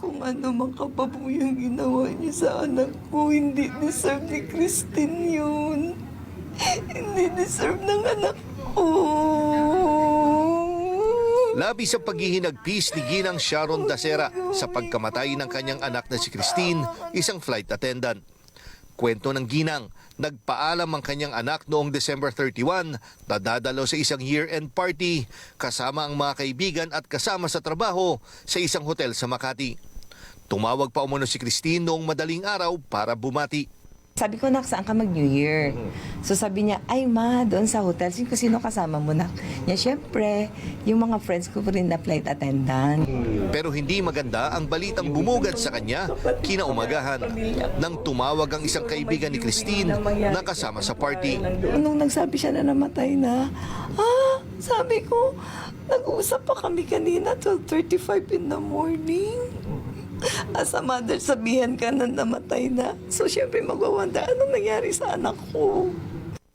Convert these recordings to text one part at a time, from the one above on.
Kung ano man kapabu yung ginawa niyo sa anak ko, hindi deserve ni Christine yun. Hindi deserve ng anak ko. Labi sa paghihinagpis ni Ginang Sharon Dacera sa pagkamatay ng kanyang anak na si Christine, isang flight attendant. Kwento ng Ginang, nagpaalam ang kanyang anak noong December 31 na dadalaw sa isang year-end party kasama ang mga kaibigan at kasama sa trabaho sa isang hotel sa Makati. Tumawag pa umano si Christine noong madaling araw para bumati. Sabi ko, nak, saan ka mag-New Year? So sabi niya, ay ma, doon sa hotel. Sino, sino kasama mo, nak? Niya, syempre, yung mga friends ko rin na flight attendant. Pero hindi maganda ang balitang bumugad sa kanya kinaumagahan nang tumawag ang isang kaibigan ni Christine na kasama sa party. Nung nagsabi siya na namatay na, ah, sabi ko, nag-uusap pa kami kanina till 35 in the morning. As a mother, sabihan ka na namatay na. So, syempre, magwawanda, anong nangyari sa anak ko?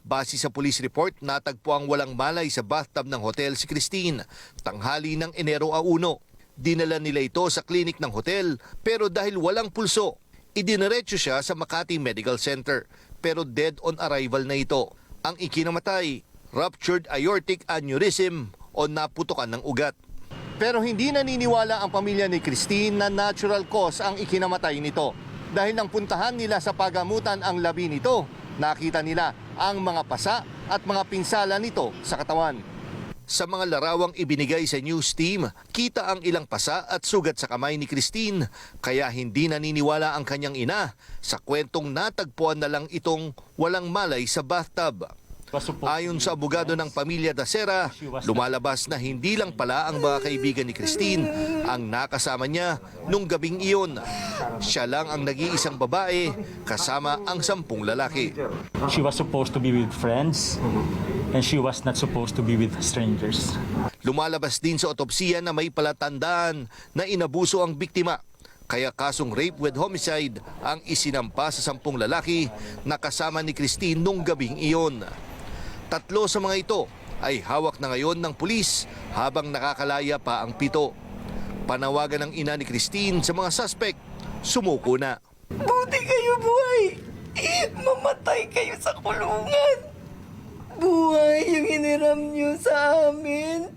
Base sa police report, natagpo ang walang malay sa bathtub ng hotel si Christine. Tanghali ng Enero a 1. Dinala nila ito sa klinik ng hotel pero dahil walang pulso, idiniretso siya sa Makati Medical Center. Pero dead on arrival na ito. Ang ikinamatay, ruptured aortic aneurysm o naputukan ng ugat. Pero hindi naniniwala ang pamilya ni Christine na natural cause ang ikinamatay nito. Dahil nang puntahan nila sa pagamutan ang labi nito, nakita nila ang mga pasa at mga pinsala nito sa katawan. Sa mga larawang ibinigay sa news team, kita ang ilang pasa at sugat sa kamay ni Christine, kaya hindi naniniwala ang kanyang ina sa kwentong natagpuan na lang itong walang malay sa bathtub. Ayon sa abogado ng pamilya Dacera, lumalabas na hindi lang pala ang mga kaibigan ni Christine ang nakasama niya nung gabing iyon. Siya lang ang nag-iisang babae kasama ang sampung lalaki. She was supposed to be with friends and she was not supposed to be with strangers. Lumalabas din sa otopsiya na may palatandaan na inabuso ang biktima. Kaya kasong rape with homicide ang isinampa sa sampung lalaki na kasama ni Christine nung gabing iyon. Tatlo sa mga ito ay hawak na ngayon ng pulis habang nakakalaya pa ang pito. Panawagan ng ina ni Christine sa mga suspect, sumuko na. Buti kayo buhay. Mamatay kayo sa kulungan. Buhay yung hiniram niyo sa amin.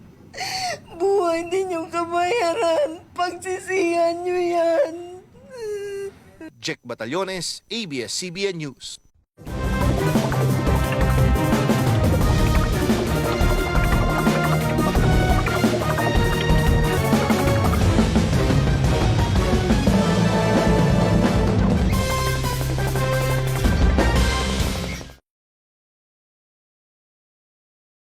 Buhay din yung kabayaran. Pagsisihan niyo yan. Jack Batallones, ABS-CBN News.